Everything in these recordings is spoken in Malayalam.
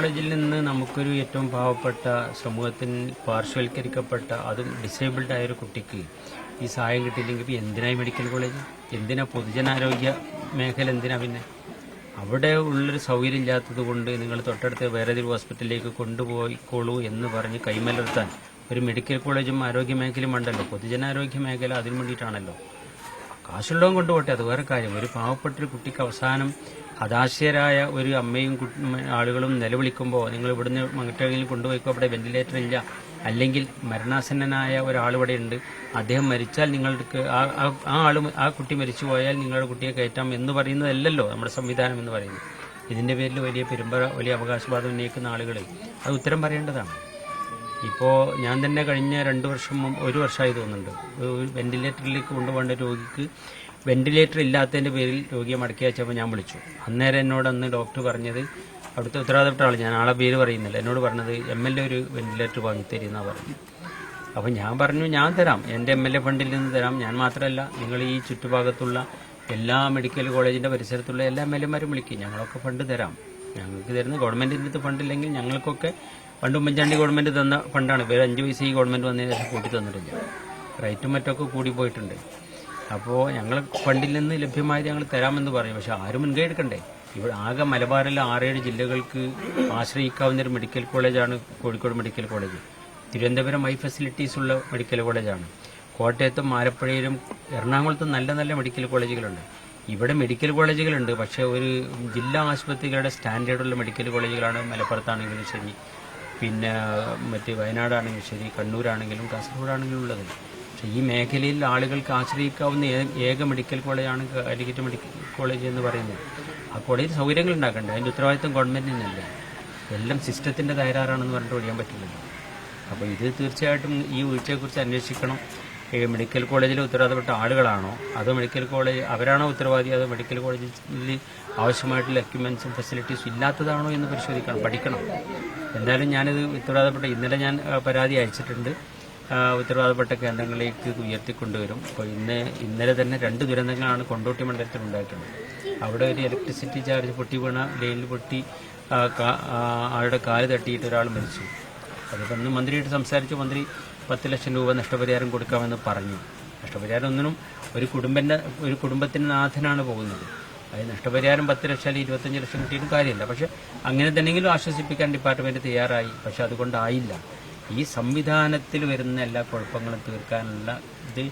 കോളേജിൽ നിന്ന് നമുക്കൊരു ഏറ്റവും പാവപ്പെട്ട സമൂഹത്തിൽ പാർശ്വവൽക്കരിക്കപ്പെട്ട അതും ഡിസേബിൾഡ് ആയ ഒരു കുട്ടിക്ക് ഈ സഹായം കിട്ടിയില്ലെങ്കിൽ എന്തിനായി മെഡിക്കൽ കോളേജ് എന്തിനാ പൊതുജനാരോഗ്യ മേഖല എന്തിനാ പിന്നെ? അവിടെ ഉള്ളൊരു സൗകര്യം ഇല്ലാത്തത് കൊണ്ട് നിങ്ങൾ തൊട്ടടുത്ത് വേറെ ഏതൊരു ഹോസ്പിറ്റലിലേക്ക് കൊണ്ടുപോയിക്കോളൂ എന്ന് പറഞ്ഞ് കൈമലർത്താൻ ഒരു മെഡിക്കൽ കോളേജും ആരോഗ്യ മേഖലയും ഉണ്ടല്ലോ. പൊതുജനാരോഗ്യ മേഖല അതിനു വേണ്ടിയിട്ടാണല്ലോ. കാശുള്ളവൻ കൊണ്ടുപോട്ടെ അത് വേറെ കാര്യം. ഒരു പാവപ്പെട്ടൊരു കുട്ടിക്ക് അവസാനം ഹതാശയരായ ഒരു അമ്മയും ആളുകളും നിലവിളിക്കുമ്പോൾ നിങ്ങൾ ഇവിടുന്ന് മറ്റെങ്കിലും കൊണ്ടുപോയിക്കോ? അവിടെ വെന്റിലേറ്റർ ഇല്ല. അല്ലെങ്കിൽ മരണാസന്നനായ ഒരാൾ ഇവിടെ ഉണ്ട്. അദ്ദേഹം മരിച്ചാൽ നിങ്ങൾക്ക് ആ ആ- ആൾ ആ കുട്ടി മരിച്ചു പോയാൽ നിങ്ങളുടെ കുട്ടിയെ കയറ്റാം എന്ന് പറയുന്നതല്ലല്ലോ നമ്മുടെ സംവിധാനം എന്ന് പറയുന്നത്. ഇതിന്റെ പേരിൽ വലിയ പെരുമ്പറ വലിയ അവകാശവാദം ഉന്നയിക്കുന്ന ആളുകൾ അത് ഉത്തരം പറയേണ്ടതാണ്. ഇപ്പോൾ ഞാൻ തന്നെ കഴിഞ്ഞ രണ്ട് വർഷം ഒരു വർഷമായി തോന്നുന്നുണ്ട്. വെന്റിലേറ്ററിലേക്ക് കൊണ്ടുപോകേണ്ട രോഗിക്ക് വെന്റിലേറ്റർ ഇല്ലാത്തതിന്റെ പേരിൽ രോഗിയെ മടക്കി വെച്ചപ്പോൾ ഞാൻ വിളിച്ചു. അന്നേരം എന്നോട് അന്ന് ഡോക്ടർ പറഞ്ഞത് അവിടുത്തെ ഉത്തരവാദിത്തപ്പെട്ട ആൾ ഞാൻ ആളെ പേര് പറയുന്നില്ല. എന്നോട് പറഞ്ഞത് എം എൽ എ ഒരു വെന്റിലേറ്റർ വാങ്ങിത്തരുന്ന പറഞ്ഞു. അപ്പോൾ ഞാൻ പറഞ്ഞു ഞാൻ തരാം. എന്റെ എം എൽ എ ഫണ്ടിൽ നിന്ന് തരാം. ഞാൻ മാത്രമല്ല നിങ്ങൾ ഈ ചുറ്റുഭാഗത്തുള്ള എല്ലാ മെഡിക്കൽ കോളേജിന്റെ പരിസരത്തുള്ള എല്ലാ എം എൽ എമാരും വിളിക്കും. ഞങ്ങളൊക്കെ ഫണ്ട് തരാം. ഞങ്ങൾക്ക് തരുന്ന ഗവൺമെന്റിന്റെ അടുത്ത് ഫണ്ടില്ലെങ്കിൽ ഞങ്ങൾക്കൊക്കെ പണ്ട് ഉമ്മൻചാണ്ടി ഗവൺമെന്റ് തന്ന ഫണ്ടാണ് വേറെ അഞ്ച് പൈസ ഈ ഗവൺമെന്റ് വന്നതിന് ശേഷം കൂട്ടി തന്നിട്ടില്ല. റേറ്റും മറ്റൊക്കെ കൂടി പോയിട്ടുണ്ട്. അപ്പോൾ ഞങ്ങൾ ഫണ്ടിൽ നിന്ന് ലഭ്യമായത് ഞങ്ങൾ തരാമെന്ന് പറയും. പക്ഷെ ആരും മുൻകൈ എടുക്കണ്ടേ ഇവിടെ ആകെ മലബാറിലെ ആറേഴ് ജില്ലകൾക്ക് ആശ്രയിക്കാവുന്ന ഒരു മെഡിക്കൽ കോളേജാണ് Kozhikode medical college. Thiruvananthapuram high facilities ഉള്ള മെഡിക്കൽ കോളേജാണ്. കോട്ടയത്തും ആലപ്പുഴയിലും എറണാകുളത്തും നല്ല നല്ല മെഡിക്കൽ കോളേജുകളുണ്ട്. ഇവിടെ മെഡിക്കൽ കോളേജുകളുണ്ട്. പക്ഷേ ഒരു ജില്ലാ ആശുപത്രികളുടെ സ്റ്റാൻഡേർഡുള്ള മെഡിക്കൽ കോളേജുകളാണ് മലപ്പുറത്താണെങ്കിലും ശരി. പിന്നെ മറ്റ് വയനാടാണെങ്കിലും ശരി കണ്ണൂരാണെങ്കിലും കാസർഗോഡാണെങ്കിലും ഉള്ളത്. ഈ മേഖലയിൽ ആളുകൾക്ക് ആശ്രയിക്കാവുന്ന ഏക മെഡിക്കൽ കോളേജാണ് കാലിക്കറ്റ് മെഡിക്കൽ കോളേജ് എന്ന് പറയുന്നത്. ആ കോളേജിൽ സൗകര്യങ്ങൾ ഉണ്ടാക്കേണ്ടത് അതിന്റെ ഉത്തരവാദിത്വം ഗവൺമെന്റിനല്ലേ എല്ലാം സിസ്റ്റത്തിന്റെ തകരാറാണെന്ന് പറഞ്ഞിട്ട് ഒഴിയാൻ പറ്റില്ലല്ലോ. അപ്പോൾ ഇത് തീർച്ചയായിട്ടും ഈ വീഴ്ചയെക്കുറിച്ച് അന്വേഷിക്കണം. മെഡിക്കൽ കോളേജിൽ ഉത്തരവാദപ്പെട്ട ആളുകളാണോ? അതോ മെഡിക്കൽ കോളേജ് അവരാണോ ഉത്തരവാദി? അതോ മെഡിക്കൽ കോളേജിൽ ആവശ്യമായിട്ടുള്ള എക്യുപ്മെൻസും ഫെസിലിറ്റീസും ഇല്ലാത്തതാണോ എന്ന് പരിശോധിക്കണം പഠിക്കണം. എന്തായാലും ഞാനിത് ഉത്തരവാദപ്പെട്ട ഇന്നലെ ഞാൻ പരാതി അയച്ചിട്ടുണ്ട്. ഉത്തരവാദപ്പെട്ട കേന്ദ്രങ്ങളിലേക്ക് ഉയർത്തിക്കൊണ്ടുവരും. അപ്പോൾ ഇന്ന് ഇന്നലെ തന്നെ രണ്ട് ദുരന്തങ്ങളാണ് കൊണ്ടോട്ടി മണ്ഡലത്തിൽ ഉണ്ടായിട്ടുള്ളത്. അവിടെ ഒരു ഇലക്ട്രിസിറ്റി ചാർജ് പൊട്ടി വീണ ലൈനിൽ പൊട്ടി ആളുടെ കാൽ തട്ടിയിട്ട് ഒരാൾ മരിച്ചു. അതിപ്പോൾ ഇന്ന് മന്ത്രിയായിട്ട് സംസാരിച്ചു. മന്ത്രി പത്ത് ലക്ഷം രൂപ നഷ്ടപരിഹാരം കൊടുക്കാമെന്ന് പറഞ്ഞു. നഷ്ടപരിഹാരം ഒന്നിനും ഒരു കുടുംബന്റെ ഒരു കുടുംബത്തിന് നാഥനാണ് പോകുന്നത്. അത് നഷ്ടപരിഹാരം പത്ത് ലക്ഷം അല്ലെങ്കിൽ ഇരുപത്തഞ്ച് ലക്ഷം കിട്ടിയിട്ടും കാര്യമില്ല. പക്ഷെ അങ്ങനെ തന്നെങ്കിലും ആശ്വസിപ്പിക്കാൻ ഡിപ്പാർട്ട്മെന്റ് തയ്യാറായി. പക്ഷെ അതുകൊണ്ടായില്ല. ഈ സംവിധാനത്തിൽ വരുന്ന എല്ലാ കുഴപ്പങ്ങളും തീർക്കാനുള്ള ഇത്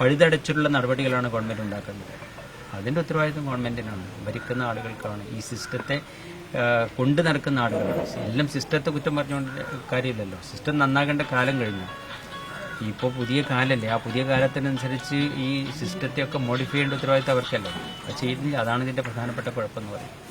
പഴുതടച്ചിട്ടുള്ള നടപടികളാണ് ഗവൺമെന്റ് ഉണ്ടാക്കുന്നത്. അതിന്റെ ഉത്തരവാദിത്വം ഗവൺമെന്റിനാണ് ഭരിക്കുന്ന ആളുകൾക്കാണ്. ഈ സിസ്റ്റത്തെ കൊണ്ടു നടക്കുന്ന ആളുകളാണ്. എല്ലാം സിസ്റ്റത്തെ കുറ്റം പറഞ്ഞുകൊണ്ട് കാര്യമില്ലല്ലോ. സിസ്റ്റം നന്നാകേണ്ട കാലം കഴിഞ്ഞു. ഇപ്പോൾ പുതിയ കാലല്ലേ. ആ പുതിയ കാലത്തിനനുസരിച്ച് ഈ സിസ്റ്റത്തെയൊക്കെ മോഡിഫൈ ചെയ്യേണ്ട ഉത്തരവാദിത്തം അവർക്കല്ലേ. അത് ചെയ്യുന്നില്ല അതാണ് ഇതിന്റെ പ്രധാനപ്പെട്ട കുഴപ്പമെന്ന് പറയുന്നത്.